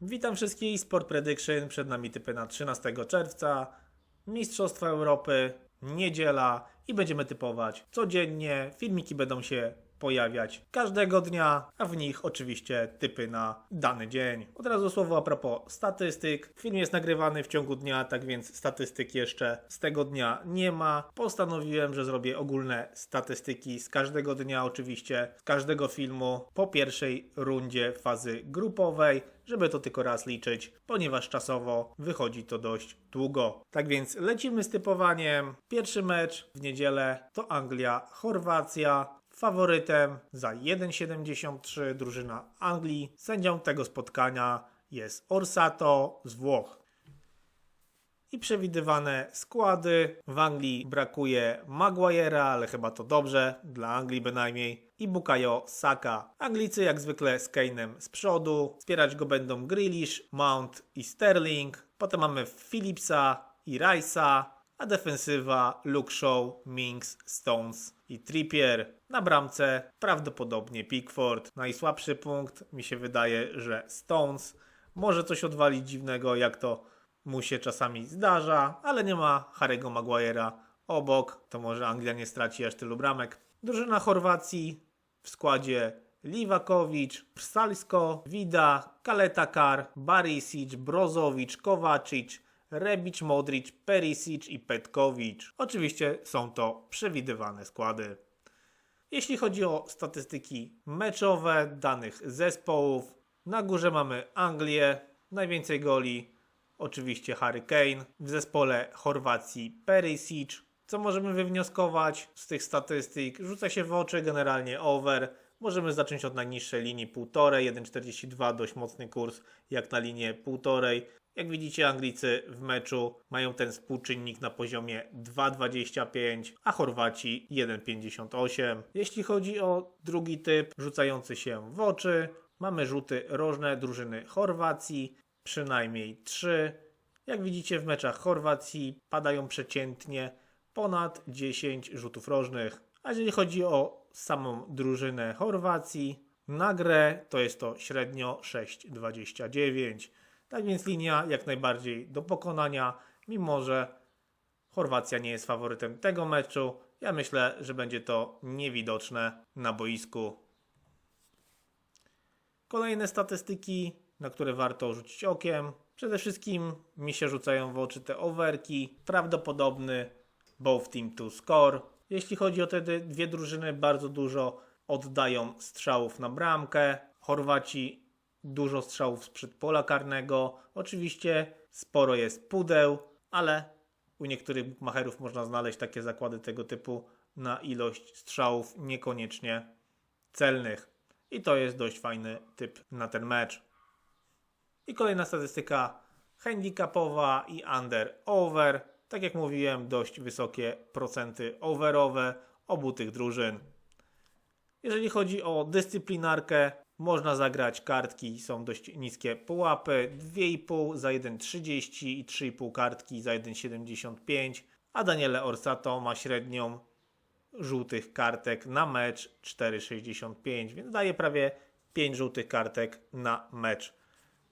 Witam wszystkich, Sport Prediction, przed nami typy na 13 czerwca, Mistrzostwa Europy, niedziela i będziemy typować codziennie, filmiki będą się pojawiać każdego dnia, a w nich oczywiście typy na dany dzień. Od razu słowo a propos statystyk. Film jest nagrywany w ciągu dnia, tak więc statystyk jeszcze z tego dnia nie ma. Postanowiłem, że zrobię ogólne statystyki z każdego dnia, oczywiście z każdego filmu po pierwszej rundzie fazy grupowej, żeby to tylko raz liczyć, ponieważ czasowo wychodzi to dość długo. Tak więc lecimy z typowaniem. Pierwszy mecz w niedzielę to Anglia-Chorwacja. Faworytem za 1,73 drużyna Anglii. Sędzią tego spotkania jest Orsato z Włoch. I przewidywane składy. W Anglii brakuje Maguire'a, ale chyba to dobrze, dla Anglii bynajmniej. I Bukayo Saka. Anglicy jak zwykle z Kane'em z przodu. Wspierać go będą Grealish, Mount i Sterling. Potem mamy Phillipsa i Rice'a. A defensywa Luke Shaw, Minks, Stones i Trippier. Na bramce prawdopodobnie Pickford. Najsłabszy punkt mi się wydaje, że Stones może coś odwalić dziwnego, jak to mu się czasami zdarza, ale nie ma Harry'ego Maguire'a obok, to może Anglia nie straci aż tylu bramek. Drużyna Chorwacji w składzie Liwakowicz, Psalsko, Vida, Kaletakar, Barisic, Brozovic, Kovacic, Rebic, Modric, Perisic i Petkowicz. Oczywiście są to przewidywane składy. Jeśli chodzi o statystyki meczowe danych zespołów, na górze mamy Anglię, najwięcej goli, oczywiście Harry Kane, w zespole Chorwacji Perisic. Co możemy wywnioskować z tych statystyk? Rzuca się w oczy generalnie over. Możemy zacząć od najniższej linii 1,5, 1,42, dość mocny kurs jak na linię 1,5. Jak widzicie, Anglicy w meczu mają ten współczynnik na poziomie 2,25, a Chorwaci 1,58. Jeśli chodzi o drugi typ, rzucający się w oczy, mamy rzuty rożne drużyny Chorwacji, przynajmniej 3. Jak widzicie, w meczach Chorwacji padają przeciętnie ponad 10 rzutów rożnych. A jeżeli chodzi o samą drużynę Chorwacji, na grę to jest to średnio 6,29. Tak więc linia jak najbardziej do pokonania, mimo że Chorwacja nie jest faworytem tego meczu. Ja myślę, że będzie to niewidoczne na boisku. Kolejne statystyki, na które warto rzucić okiem. Przede wszystkim mi się rzucają w oczy te overki. Prawdopodobny both team to score. Jeśli chodzi o te dwie drużyny, bardzo dużo oddają strzałów na bramkę. Chorwaci dużo strzałów sprzed pola karnego. Oczywiście sporo jest pudeł, ale u niektórych bookmacherów można znaleźć takie zakłady tego typu na ilość strzałów niekoniecznie celnych. I to jest dość fajny typ na ten mecz. I kolejna statystyka handicapowa i under-over. Tak jak mówiłem, dość wysokie procenty overowe obu tych drużyn. Jeżeli chodzi o dyscyplinarkę, można zagrać kartki, są dość niskie pułapy, 2,5 za 1,30 i 3,5 kartki za 1,75, a Daniele Orsato ma średnią żółtych kartek na mecz 4,65, więc daje prawie 5 żółtych kartek na mecz.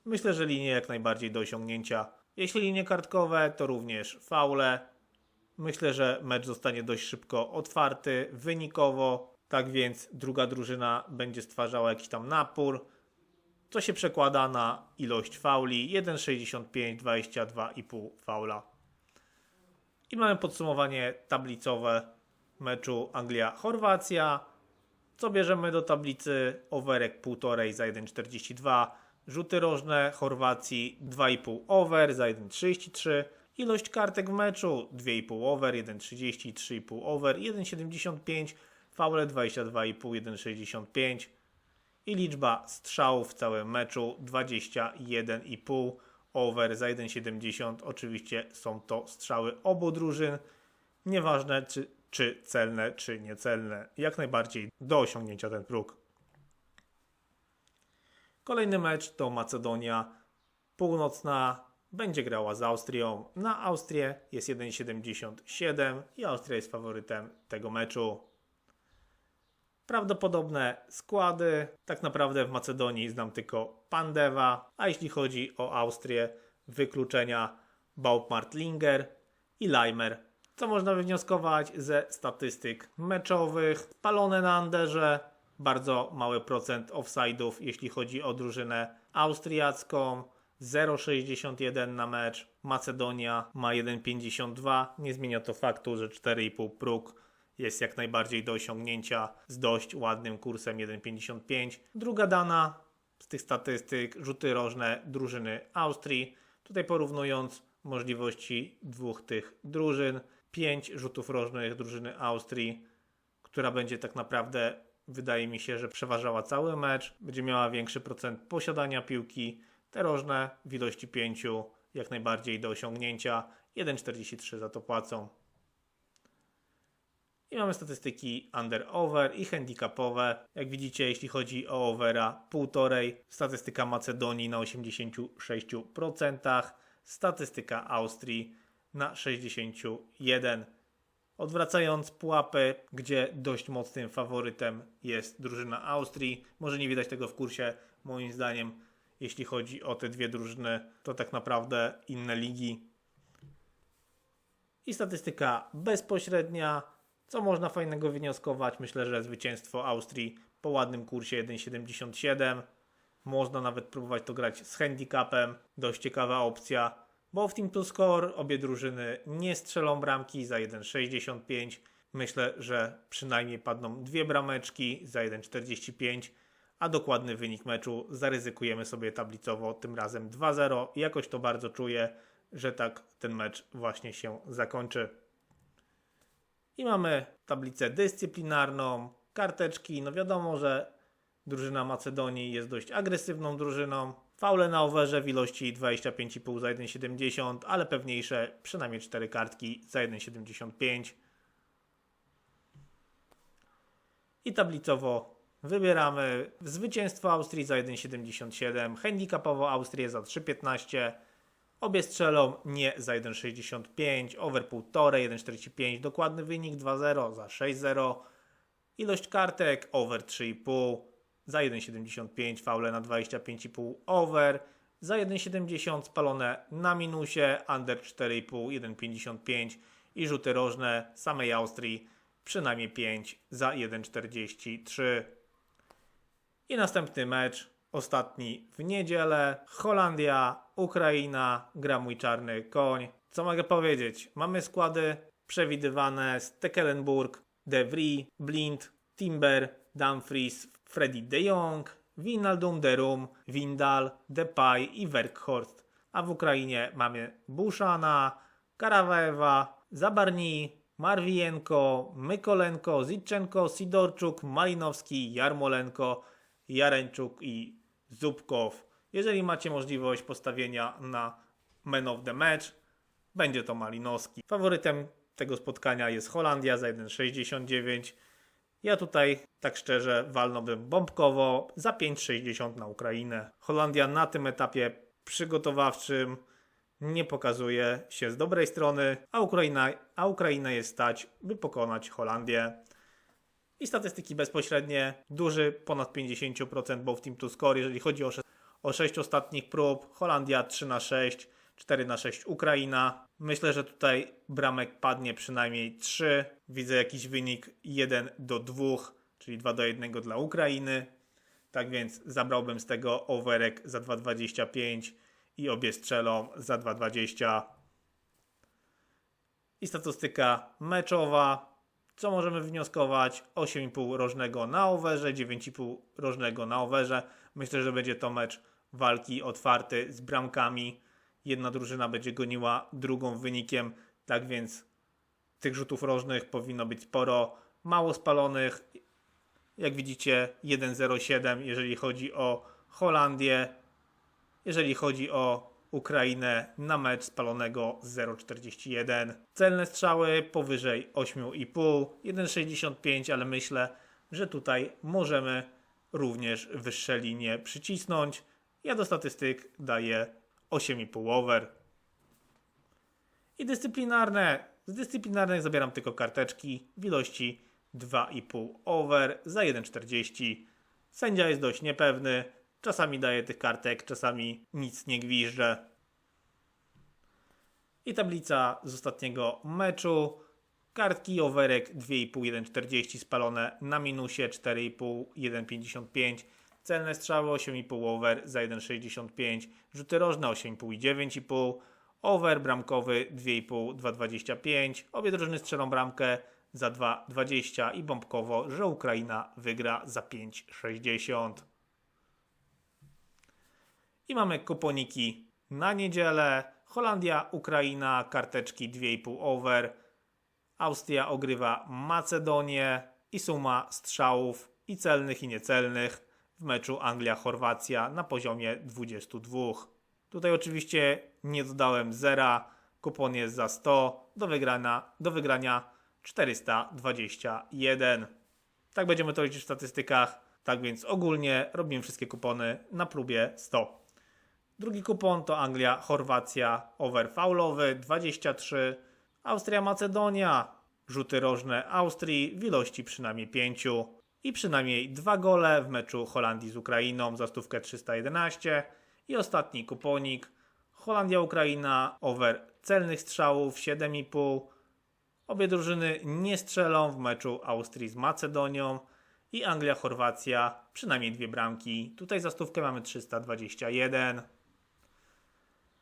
Myślę, że linie jak najbardziej do osiągnięcia. Jeśli linie kartkowe, to również faule. Myślę, że mecz zostanie dość szybko otwarty, wynikowo. Tak więc druga drużyna będzie stwarzała jakiś tam napór, co się przekłada na ilość fauli 1,65, 22,5 faula. I mamy podsumowanie tablicowe meczu Anglia-Chorwacja. Co bierzemy do tablicy? Overek 1,5 za 1,42, rzuty rożne Chorwacji 2,5 over za 1,33, ilość kartek w meczu 2,5 over, 1,30, 3,5 over, 1,75 faule 22,5, 1,65 i liczba strzałów w całym meczu 21,5 over za 1,70. Oczywiście są to strzały obu drużyn, nieważne czy, czy celne, czy niecelne. Jak najbardziej do osiągnięcia ten próg. Kolejny mecz to Macedonia Północna. Będzie grała z Austrią. Na Austrię jest 1,77 i Austria jest faworytem tego meczu. Prawdopodobne składy. Tak naprawdę w Macedonii znam tylko Pandewa, a jeśli chodzi o Austrię, wykluczenia Baupmart-Linger i Leimer. Co można wywnioskować ze statystyk meczowych? Palone na Anderze, bardzo mały procent offside'ów, jeśli chodzi o drużynę austriacką. 0,61 na mecz. Macedonia ma 1,52. Nie zmienia to faktu, że 4,5 próg jest jak najbardziej do osiągnięcia z dość ładnym kursem 1,55. Druga dana z tych statystyk rzuty rożne drużyny Austrii. Tutaj porównując możliwości dwóch tych drużyn. 5 rzutów rożnych drużyny Austrii, która będzie tak naprawdę, wydaje mi się, że przeważała cały mecz. Będzie miała większy procent posiadania piłki. Te rożne w ilości 5 jak najbardziej do osiągnięcia. 1,43 za to płacą. I mamy statystyki under-over i handicapowe. Jak widzicie, jeśli chodzi o overa, półtorej. Statystyka Macedonii na 86%. Statystyka Austrii na 61%. Odwracając pułapy, gdzie dość mocnym faworytem jest drużyna Austrii. Może nie widać tego w kursie, moim zdaniem, jeśli chodzi o te dwie drużyny, to tak naprawdę inne ligi. I statystyka bezpośrednia. Co można fajnego wnioskować? Myślę, że zwycięstwo Austrii po ładnym kursie 1,77. Można nawet próbować to grać z handicapem. Dość ciekawa opcja, bo w Team to Score obie drużyny nie strzelą bramki za 1,65. Myślę, że przynajmniej padną dwie brameczki za 1,45, a dokładny wynik meczu zaryzykujemy sobie tablicowo tym razem 2-0. Jakoś to bardzo czuję, że tak ten mecz właśnie się zakończy. I mamy tablicę dyscyplinarną, karteczki. No wiadomo, że drużyna Macedonii jest dość agresywną drużyną. Faule na overze w ilości 25,5 za 1,70, ale pewniejsze przynajmniej 4 kartki za 1,75. I tablicowo wybieramy zwycięstwo Austrii za 1,77, handicapowo Austrię za 3,15, obie strzelą nie za 1,65, over 1,5, 1,45, dokładny wynik 2,0 za 6,0, ilość kartek over 3,5 za 1,75, faule na 25,5 over, za 1,70 spalone na minusie, under 4,5, 1,55 i rzuty rożne samej Austrii przynajmniej 5 za 1,43. I następny mecz, ostatni w niedzielę. Holandia, Ukraina, gra mój czarny koń. Co mogę powiedzieć? Mamy składy przewidywane z Tekelenburg, De Vries, Blind, Timber, Dumfries, Freddy de Jong, Wijnaldum, Derum, Windal, Depay i Werkhorst. A w Ukrainie mamy Buszana, Karawaewa, Zabarni, Marwienko, Mykolenko, Ziczenko, Sidorczuk, Malinowski, Jarmolenko, Jareńczuk i Zubkow. Jeżeli macie możliwość postawienia na man of the match, będzie to Malinowski. Faworytem tego spotkania jest Holandia za 1,69. Ja tutaj, tak szczerze, walnąłbym bombkowo za 5,60 na Ukrainę. Holandia na tym etapie przygotowawczym nie pokazuje się z dobrej strony, a Ukraina, a Ukraina jest stać, by pokonać Holandię. I statystyki bezpośrednie, duży, ponad 50% both team to score, jeżeli chodzi o, sze- o 6 ostatnich prób, Holandia 3 na 6, 4 na 6 Ukraina. Myślę, że tutaj bramek padnie przynajmniej 3. Widzę jakiś wynik 1 do 2, czyli 2 do 1 dla Ukrainy. Tak więc zabrałbym z tego overek za 2,25 i obie strzelą za 2,20. I statystyka meczowa. Co możemy wnioskować? 8,5 rożnego na overze, 9,5 rożnego na overze. Myślę, że będzie to mecz walki otwarty z bramkami. Jedna drużyna będzie goniła drugą wynikiem, tak więc tych rzutów rożnych powinno być sporo. Mało spalonych. Jak widzicie 1,07 jeżeli chodzi o Holandię. Jeżeli chodzi o Ukrainę na mecz spalonego 0,41. Celne strzały powyżej 8,5, 1,65, ale myślę, że tutaj możemy również wyższe linie przycisnąć. Ja do statystyk daję 8,5 over. I dyscyplinarne. Z dyscyplinarnych zabieram tylko karteczki w ilości 2,5 over za 1,40. Sędzia jest dość niepewny, czasami daje tych kartek, czasami nic nie gwizdże. I tablica z ostatniego meczu. Kartki overek 2,5, 1,40 spalone na minusie 4,5, 1,55. Celne strzały 8,5 over za 1,65. Rzuty rożne 8,5 i 9,5. Over bramkowy 2,5, 2,25. Obie drużyny strzelą bramkę za 2,20 i bombkowo, że Ukraina wygra za 5,60. I mamy kuponiki na niedzielę. Holandia, Ukraina, karteczki 2,5 over. Austria ogrywa Macedonię i suma strzałów i celnych i niecelnych w meczu Anglia-Chorwacja na poziomie 22. Tutaj oczywiście nie dodałem zera, kupon jest za 100, do wygrania, do wygrania 421. Tak będziemy to liczyć w statystykach, tak więc ogólnie robimy wszystkie kupony na próbie 100. Drugi kupon to Anglia, Chorwacja, over faulowy 23, Austria, Macedonia, rzuty rożne Austrii w ilości przynajmniej 5 i przynajmniej dwa gole w meczu Holandii z Ukrainą za stówkę 311 i ostatni kuponik Holandia, Ukraina, over celnych strzałów 7,5. Obie drużyny nie strzelą w meczu Austrii z Macedonią i Anglia, Chorwacja przynajmniej dwie bramki. Tutaj za stówkę mamy 321.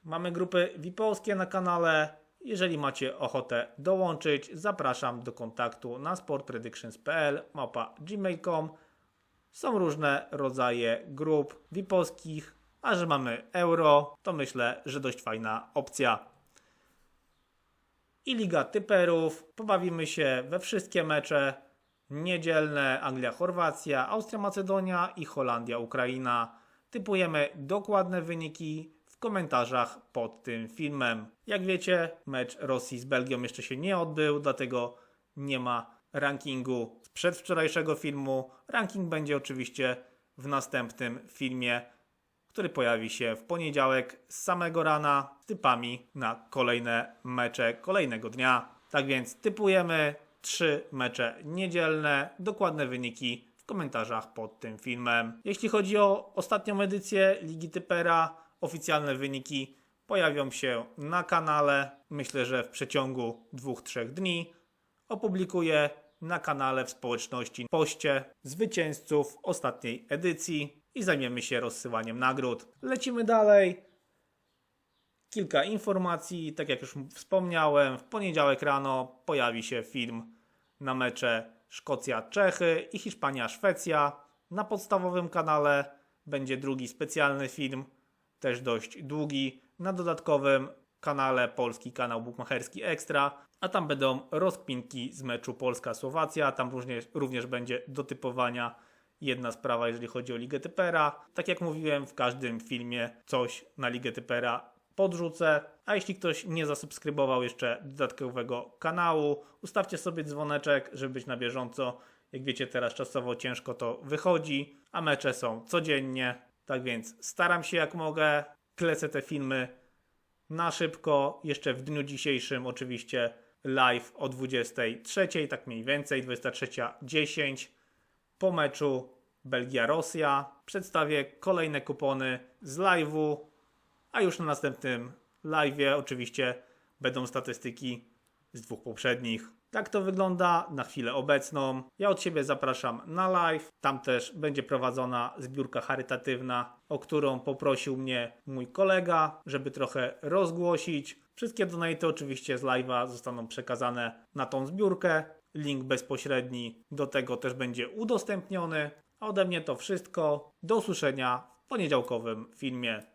Mamy grupy VIP-owskie na kanale. Jeżeli macie ochotę dołączyć, zapraszam do kontaktu na sportpredictions.pl mapa gmail.com. Są różne rodzaje grup VIP-owskich, a że mamy euro, to myślę, że dość fajna opcja. I Liga Typerów. Pobawimy się we wszystkie mecze niedzielne Anglia-Chorwacja, Austria-Macedonia i Holandia-Ukraina. Typujemy dokładne wyniki komentarzach pod tym filmem. Jak wiecie, mecz Rosji z Belgią jeszcze się nie odbył, dlatego nie ma rankingu z przedwczorajszego filmu. Ranking będzie oczywiście w następnym filmie, który pojawi się w poniedziałek z samego rana z typami na kolejne mecze kolejnego dnia. Tak więc typujemy trzy mecze niedzielne, dokładne wyniki w komentarzach pod tym filmem. Jeśli chodzi o ostatnią edycję Ligi Typera, oficjalne wyniki pojawią się na kanale. Myślę, że w przeciągu dwóch, trzech dni opublikuję na kanale w społeczności poście zwycięzców ostatniej edycji i zajmiemy się rozsyłaniem nagród. Lecimy dalej. Kilka informacji, tak jak już wspomniałem, w poniedziałek rano pojawi się film na mecze Szkocja-Czechy i Hiszpania-Szwecja. Na podstawowym kanale będzie drugi specjalny film, też dość długi. Na dodatkowym kanale polski kanał Bukmacherski Ekstra, a tam będą rozkminki z meczu Polska-Słowacja. Tam również, również będzie do typowania jedna sprawa, jeżeli chodzi o Ligę Typera. Tak jak mówiłem, w każdym filmie coś na Ligę Typera podrzucę. A jeśli ktoś nie zasubskrybował jeszcze dodatkowego kanału, ustawcie sobie dzwoneczek, żeby być na bieżąco. Jak wiecie, teraz czasowo ciężko to wychodzi, a mecze są codziennie. Tak więc staram się jak mogę, klecę te filmy na szybko. Jeszcze w dniu dzisiejszym oczywiście live o 23, tak mniej więcej, 23.10 po meczu Belgia-Rosja. Przedstawię kolejne kupony z live'u, a już na następnym live'ie oczywiście będą statystyki z dwóch poprzednich. Tak to wygląda na chwilę obecną. Ja od siebie zapraszam na live. Tam też będzie prowadzona zbiórka charytatywna, o którą poprosił mnie mój kolega, żeby trochę rozgłosić. Wszystkie donaty oczywiście z live'a zostaną przekazane na tą zbiórkę. Link bezpośredni do tego też będzie udostępniony. A ode mnie to wszystko. Do usłyszenia w poniedziałkowym filmie.